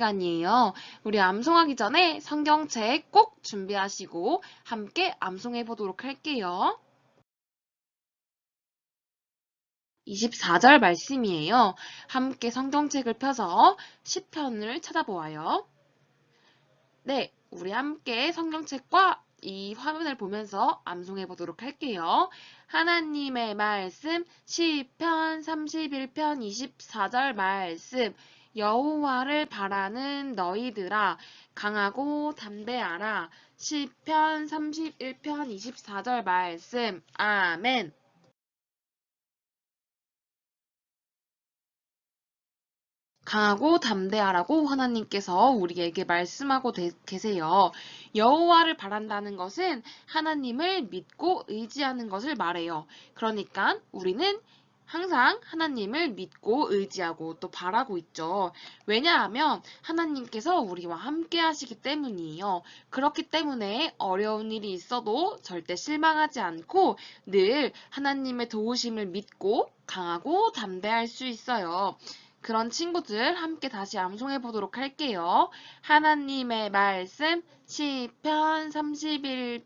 시간이에요. 우리 암송하기 전에 성경책 꼭 준비하시고 함께 암송해 보도록 할게요. 24절 말씀이에요. 함께 성경책을 펴서 시편을 찾아보아요. 네, 우리 함께 성경책과 이 화면을 보면서 암송해 보도록 할게요. 하나님의 말씀 시편 31편 24절 말씀 여호와를 바라는 너희들아 강하고 담대하라 시편 31편 24절 말씀 아멘 강하고 담대하라고 하나님께서 우리에게 말씀하고 되- 계세요. 여호와를 바란다는 것은 하나님을 믿고 의지하는 것을 말해요. 그러니까 우리는 항상 하나님을 믿고 의지하고 또 바라고 있죠. 왜냐하면 하나님께서 우리와 함께 하시기 때문이에요. 그렇기 때문에 어려운 일이 있어도 절대 실망하지 않고 늘 하나님의 도우심을 믿고 강하고 담대할 수 있어요. 그런 친구들 함께 다시 암송해 보도록 할게요. 하나님의 말씀 시편 31편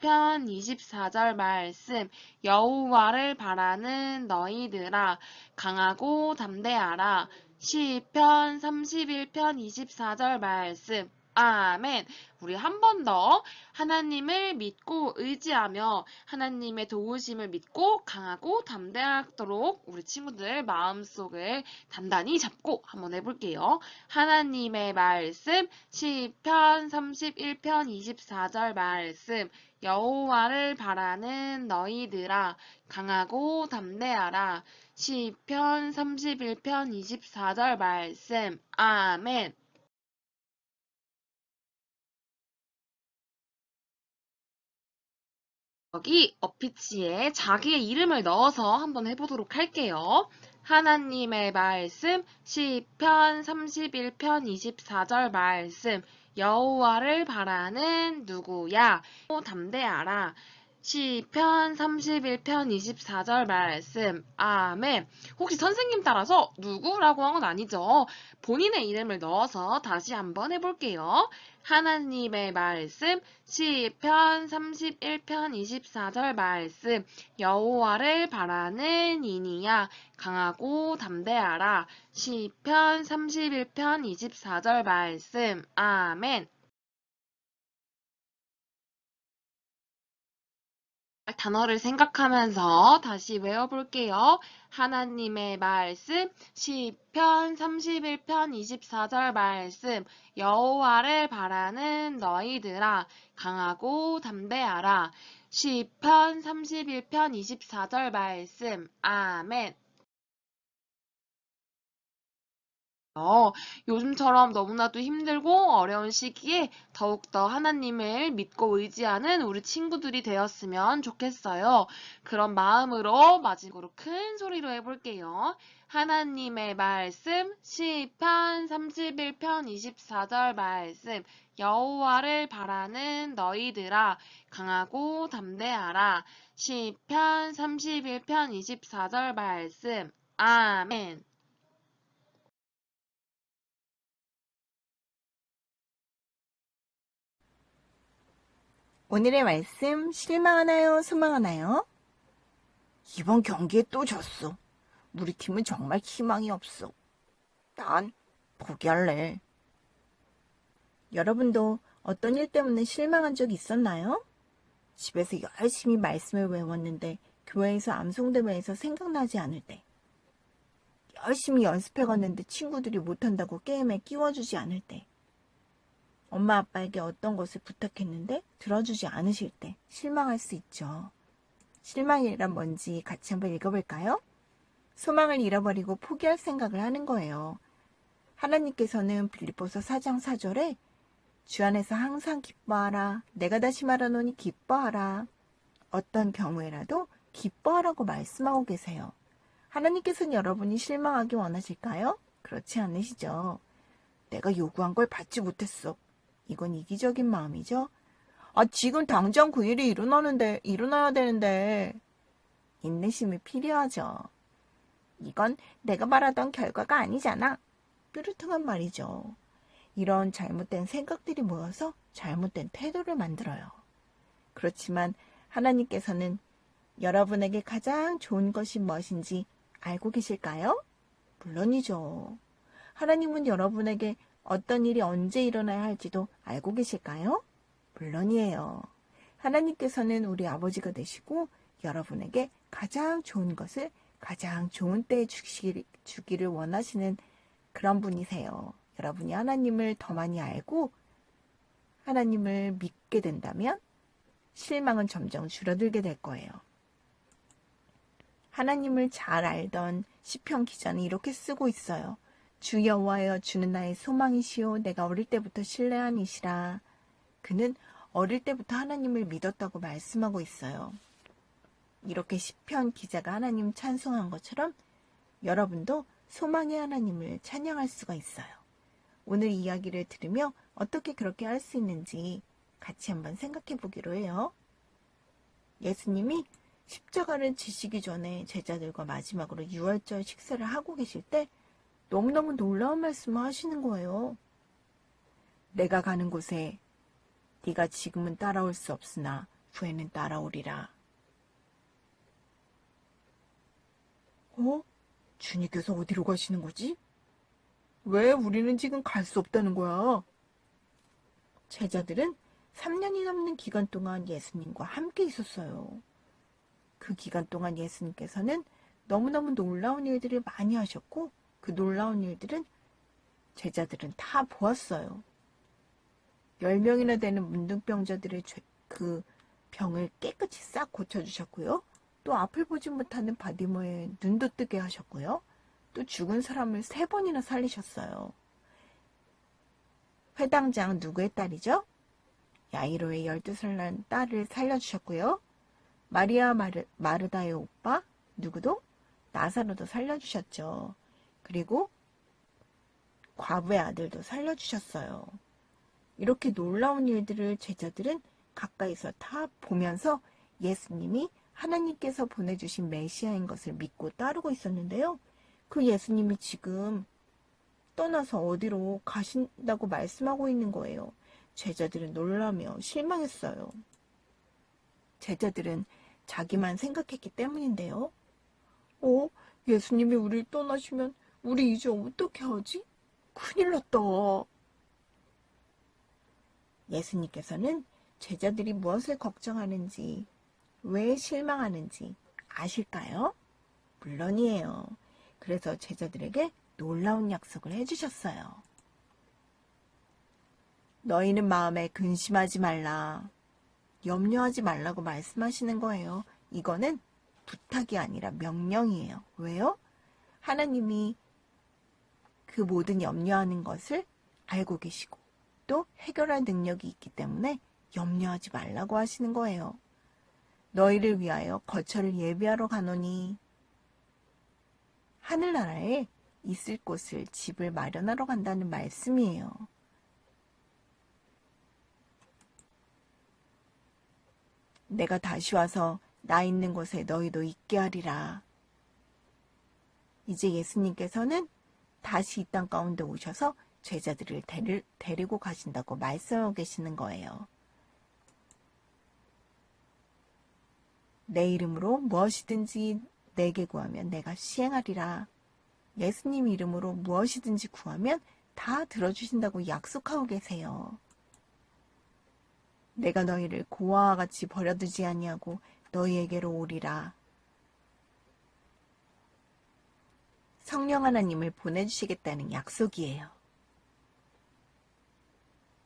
24절 말씀. 여호와를 바라는 너희들아 강하고 담대하라. 시편 31편 24절 말씀 아멘. 우리 한 번 더 하나님을 믿고 의지하며 하나님의 도우심을 믿고 강하고 담대하도록 우리 친구들 마음속을 단단히 잡고 한번 해볼게요. 하나님의 말씀 시편 31편 24절 말씀 여호와를 바라는 너희들아 강하고 담대하라 시편 31편 24절 말씀 아멘 여기 어피치에 자기의 이름을 넣어서 한번 해보도록 할게요. 하나님의 말씀 시편 31편 24절 말씀 여호와를 바라는 누구야? 또 담대하라. 시편 31편 24절 말씀 아멘. 혹시 선생님 따라서 누구라고 한 건 아니죠? 본인의 이름을 넣어서 다시 한번 해볼게요. 하나님의 말씀 시편 31편 24절 말씀 여호와를 바라는 이니야 강하고 담대하라. 시편 31편 24절 말씀. 아멘 단어를 생각하면서 다시 외워볼게요. 하나님의 말씀 시편 31편 24절 말씀. 여호와를 바라는 너희들아 강하고 담대하라. 시편 31편 24절 말씀. 아멘 어, 요즘처럼 너무나도 힘들고 어려운 시기에 더욱더 하나님을 믿고 의지하는 우리 친구들이 되었으면 좋겠어요. 그런 마음으로 마지막으로 큰 소리로 해볼게요. 하나님의 말씀 시편 31편 24절 말씀 여호와를 바라는 너희들아 강하고 담대하라 시편 31편 24절 말씀 아멘 오늘의 말씀 실망하나요? 소망하나요? 이번 경기에 또 졌어. 우리 팀은 정말 희망이 없어. 난 포기할래. 여러분도 어떤 일 때문에 실망한 적 있었나요? 집에서 열심히 말씀을 외웠는데 교회에서 암송대회에서 생각나지 않을 때. 열심히 연습해 갔는데 친구들이 못한다고 게임에 끼워주지 않을 때. 엄마 아빠에게 어떤 것을 부탁했는데 들어주지 않으실 때 실망할 수 있죠. 실망이란 뭔지 같이 한번 읽어볼까요? 소망을 잃어버리고 포기할 생각을 하는 거예요. 하나님께서는 빌립보서 4장 4절에 주 안에서 항상 기뻐하라. 내가 다시 말하노니 기뻐하라. 어떤 경우에라도 기뻐하라고 말씀하고 계세요. 하나님께서는 여러분이 실망하기 원하실까요? 그렇지 않으시죠? 내가 요구한 걸 받지 못했어. 이건 이기적인 마음이죠. 아, 지금 당장 그 일이 일어나는데, 일어나야 되는데. 인내심이 필요하죠. 이건 내가 말하던 결과가 아니잖아. 뾰루퉁한 말이죠. 이런 잘못된 생각들이 모여서 잘못된 태도를 만들어요. 그렇지만 하나님께서는 여러분에게 가장 좋은 것이 무엇인지 알고 계실까요? 물론이죠. 하나님은 여러분에게 어떤 일이 언제 일어나야 할지도 알고 계실까요? 물론이에요. 하나님께서는 우리 아버지가 되시고 여러분에게 가장 좋은 것을 가장 좋은 때에 주시기를, 주기를 원하시는 그런 분이세요. 여러분이 하나님을 더 많이 알고 하나님을 믿게 된다면 실망은 점점 줄어들게 될 거예요. 하나님을 잘 알던 시편 기자는 이렇게 쓰고 있어요. 주 여호와여 주는 나의 소망이시오 내가 어릴 때부터 신뢰한 이시라. 그는 어릴 때부터 하나님을 믿었다고 말씀하고 있어요. 이렇게 시편 기자가 하나님 찬송한 것처럼 여러분도 소망의 하나님을 찬양할 수가 있어요. 오늘 이야기를 들으며 어떻게 그렇게 할 수 있는지 같이 한번 생각해 보기로 해요. 예수님이 십자가를 지시기 전에 제자들과 마지막으로 유월절 식사를 하고 계실 때 너무너무 놀라운 말씀을 하시는 거예요. 내가 가는 곳에 네가 지금은 따라올 수 없으나 후에는 따라오리라. 어? 주님께서 어디로 가시는 거지? 왜 우리는 지금 갈 수 없다는 거야? 제자들은 3년이 넘는 기간 동안 예수님과 함께 있었어요. 그 기간 동안 예수님께서는 너무너무 놀라운 일들을 많이 하셨고 그 놀라운 일들은 제자들은 다 보았어요. 10명이나 되는 문둥병자들의 죄- 그 병을 깨끗이 싹 고쳐주셨고요. 또 앞을 보지 못하는 바디모의 눈도 뜨게 하셨고요. 또 죽은 사람을 세 번이나 살리셨어요. 회당장 누구의 딸이죠? 야이로의 12살 난 딸을 살려주셨고요. 마리아 마르, 마르다의 오빠 누구도 나사로도 살려주셨죠. 그리고 과부의 아들도 살려주셨어요. 이렇게 놀라운 일들을 제자들은 가까이서 다 보면서 예수님이 하나님께서 보내주신 메시아인 것을 믿고 따르고 있었는데요. 그 예수님이 지금 떠나서 어디로 가신다고 말씀하고 있는 거예요. 제자들은 놀라며 실망했어요. 제자들은 자기만 생각했기 때문인데요. 어? 예수님이 우리를 떠나시면 우리 이제 어떻게 하지? 큰일 났다. 예수님께서는 제자들이 무엇을 걱정하는지, 왜 실망하는지 아실까요? 물론이에요. 그래서 제자들에게 놀라운 약속을 해주셨어요. 너희는 마음에 근심하지 말라. 염려하지 말라고 말씀하시는 거예요. 이거는 부탁이 아니라 명령이에요. 왜요? 하나님이 그 모든 염려하는 것을 알고 계시고 또 해결할 능력이 있기 때문에 염려하지 말라고 하시는 거예요. 너희를 위하여 거처를 예비하러 가노니 하늘나라에 있을 곳을 집을 마련하러 간다는 말씀이에요. 내가 다시 와서 나 있는 곳에 너희도 있게 하리라. 이제 예수님께서는 다시 이 땅 가운데 오셔서 제자들을 데리, 데리고 가신다고 말씀하고 계시는 거예요. 내 이름으로 무엇이든지 내게 구하면 내가 시행하리라. 예수님 이름으로 무엇이든지 구하면 다 들어주신다고 약속하고 계세요. 내가 너희를 고아와 같이 버려두지 아니하고 너희에게로 오리라. 성령 하나님을 보내주시겠다는 약속이에요.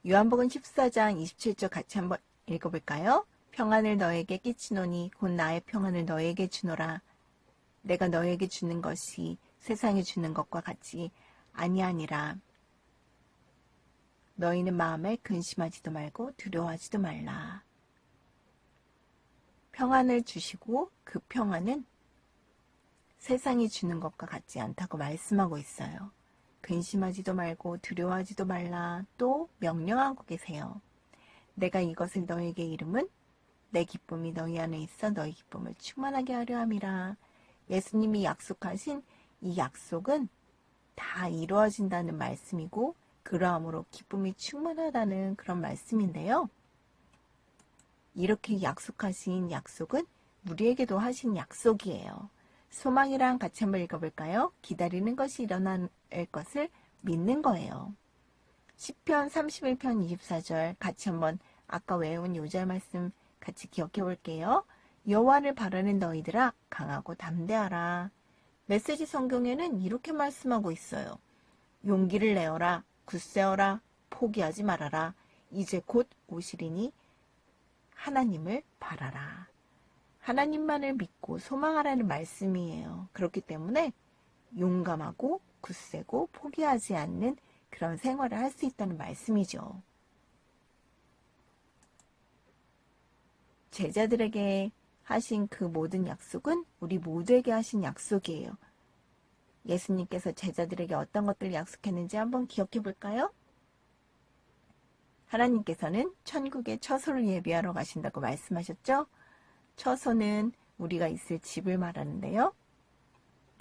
요한복음 14장 27절 같이 한번 읽어볼까요? 평안을 너에게 끼치노니 곧 나의 평안을 너에게 주노라. 내가 너에게 주는 것이 세상에 주는 것과 같이 아니하니라. 너희는 마음에 근심하지도 말고 두려워하지도 말라. 평안을 주시고 그 평안은 세상이 주는 것과 같지 않다고 말씀하고 있어요. 근심하지도 말고 두려워하지도 말라 또 명령하고 계세요. 내가 이것을 너에게 이름은 내 기쁨이 너희 안에 있어 너희 기쁨을 충만하게 하려 함이라. 예수님이 약속하신 이 약속은 다 이루어진다는 말씀이고 그러함으로 기쁨이 충만하다는 그런 말씀인데요. 이렇게 약속하신 약속은 우리에게도 하신 약속이에요. 소망이랑 같이 한번 읽어볼까요? 기다리는 것이 일어날 것을 믿는 거예요. 10편 31편 24절 같이 한번 아까 외운 요절 말씀 같이 기억해 볼게요. 여호와를 바라는 너희들아 강하고 담대하라. 메시지 성경에는 이렇게 말씀하고 있어요. 용기를 내어라, 굳세어라, 포기하지 말아라. 이제 곧 오시리니 하나님을 바라라. 하나님만을 믿고 소망하라는 말씀이에요. 그렇기 때문에 용감하고 굳세고 포기하지 않는 그런 생활을 할 수 있다는 말씀이죠. 제자들에게 하신 그 모든 약속은 우리 모두에게 하신 약속이에요. 예수님께서 제자들에게 어떤 것들을 약속했는지 한번 기억해 볼까요? 하나님께서는 천국의 처소를 예비하러 가신다고 말씀하셨죠? 처소는 우리가 있을 집을 말하는데요.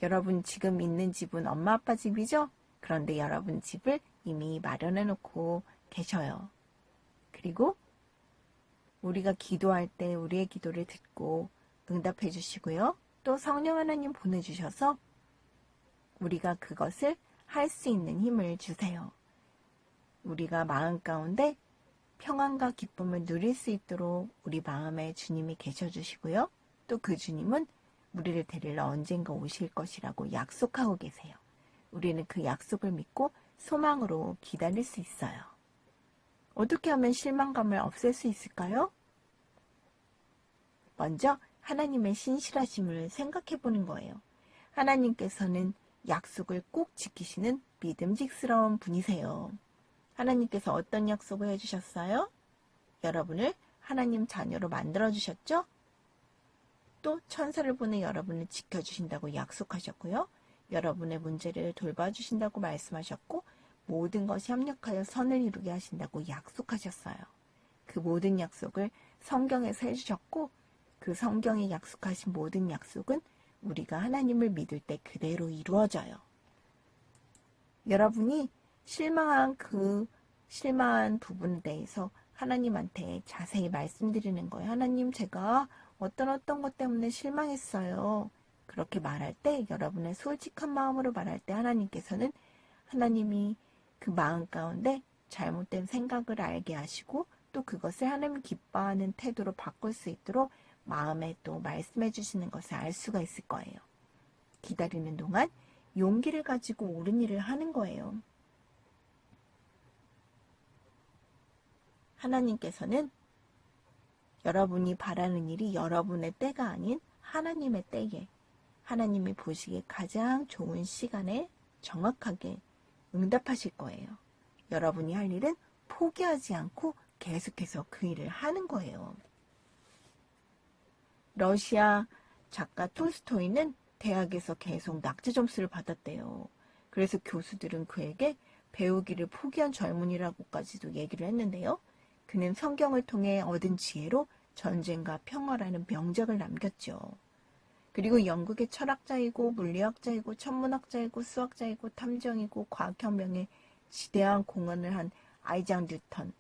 여러분 지금 있는 집은 엄마 아빠 집이죠? 그런데 여러분 집을 이미 마련해 놓고 계셔요. 그리고 우리가 기도할 때 우리의 기도를 듣고 응답해 주시고요. 또 성령 하나님 보내주셔서 우리가 그것을 할 수 있는 힘을 주세요. 우리가 마음 가운데 평안과 기쁨을 누릴 수 있도록 우리 마음에 주님이 계셔 주시고요. 또 그 주님은 우리를 데리러 언젠가 오실 것이라고 약속하고 계세요. 우리는 그 약속을 믿고 소망으로 기다릴 수 있어요. 어떻게 하면 실망감을 없앨 수 있을까요? 먼저 하나님의 신실하심을 생각해 보는 거예요. 하나님께서는 약속을 꼭 지키시는 믿음직스러운 분이세요. 하나님께서 어떤 약속을 해주셨어요? 여러분을 하나님 자녀로 만들어주셨죠? 또 천사를 보내 여러분을 지켜주신다고 약속하셨고요. 여러분의 문제를 돌봐주신다고 말씀하셨고 모든 것이 협력하여 선을 이루게 하신다고 약속하셨어요. 그 모든 약속을 성경에서 해주셨고 그 성경에 약속하신 모든 약속은 우리가 하나님을 믿을 때 그대로 이루어져요. 여러분이 실망한 그 실망한 부분에 대해서 하나님한테 자세히 말씀드리는 거예요. 하나님, 제가 어떤 어떤 것 때문에 실망했어요. 그렇게 말할 때, 여러분의 솔직한 마음으로 말할 때 하나님께서는 하나님이 그 마음 가운데 잘못된 생각을 알게 하시고 또 그것을 하나님 기뻐하는 태도로 바꿀 수 있도록 마음에 또 말씀해 주시는 것을 알 수가 있을 거예요. 기다리는 동안 용기를 가지고 옳은 일을 하는 거예요. 하나님께서는 여러분이 바라는 일이 여러분의 때가 아닌 하나님의 때에 하나님이 보시기에 가장 좋은 시간에 정확하게 응답하실 거예요. 여러분이 할 일은 포기하지 않고 계속해서 그 일을 하는 거예요. 러시아 작가 톨스토이는 대학에서 계속 낙제 점수를 받았대요. 그래서 교수들은 그에게 배우기를 포기한 젊은이라고까지도 얘기를 했는데요. 그는 성경을 통해 얻은 지혜로 전쟁과 평화라는 명작을 남겼죠. 그리고 영국의 철학자이고 물리학자이고 천문학자이고 수학자이고 탐정이고 과학혁명에 지대한 공헌을 한 아이작 뉴턴.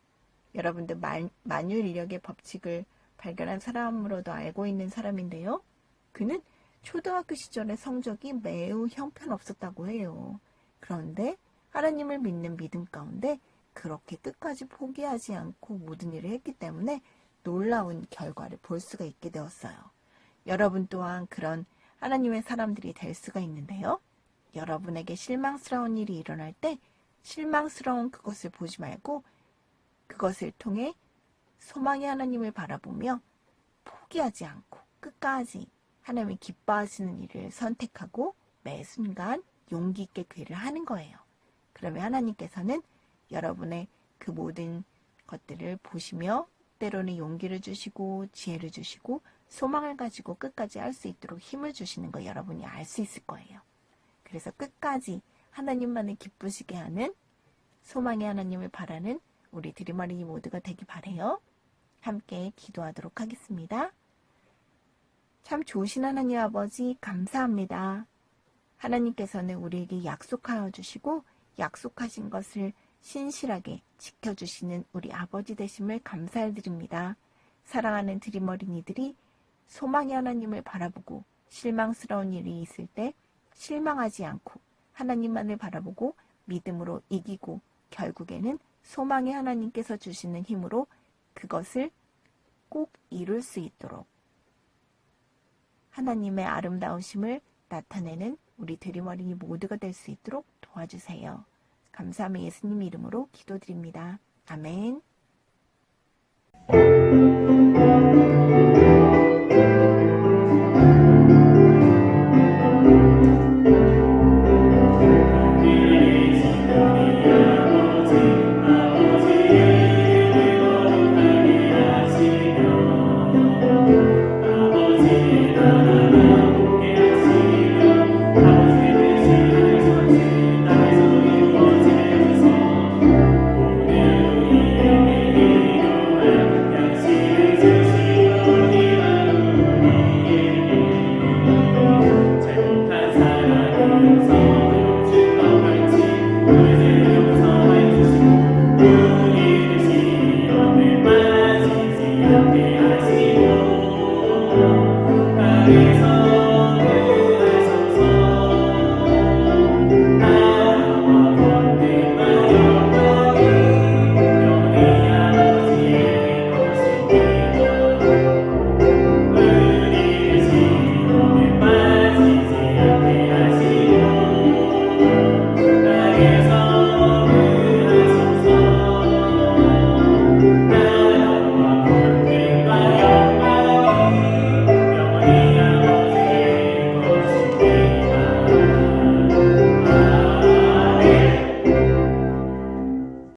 여러분들 만, 만유 인력의 법칙을 발견한 사람으로도 알고 있는 사람인데요. 그는 초등학교 시절에 성적이 매우 형편없었다고 해요. 그런데 하나님을 믿는 믿음 가운데 그렇게 끝까지 포기하지 않고 모든 일을 했기 때문에 놀라운 결과를 볼 수가 있게 되었어요. 여러분 또한 그런 하나님의 사람들이 될 수가 있는데요. 여러분에게 실망스러운 일이 일어날 때 실망스러운 그것을 보지 말고 그것을 통해 소망의 하나님을 바라보며 포기하지 않고 끝까지 하나님이 기뻐하시는 일을 선택하고 매 순간 용기 있게 그 일을 하는 거예요. 그러면 하나님께서는 여러분의 그 모든 것들을 보시며 때로는 용기를 주시고 지혜를 주시고 소망을 가지고 끝까지 할 수 있도록 힘을 주시는 거 여러분이 알 수 있을 거예요. 그래서 끝까지 하나님만을 기쁘시게 하는 소망의 하나님을 바라는 우리 드리머리 모두가 되기 바래요. 함께 기도하도록 하겠습니다. 참 좋으신 하나님 아버지 감사합니다. 하나님께서는 우리에게 약속하여 주시고 약속하신 것을 신실하게 지켜주시는 우리 아버지 되심을 감사해 드립니다. 사랑하는 드림 어린이들이 소망의 하나님을 바라보고 실망스러운 일이 있을 때 실망하지 않고 하나님만을 바라보고 믿음으로 이기고 결국에는 소망의 하나님께서 주시는 힘으로 그것을 꼭 이룰 수 있도록 하나님의 아름다우심을 나타내는 우리 드림 어린이 모두가 될 수 있도록 도와주세요. 감사함의 예수님 이름으로 기도드립니다. 아멘.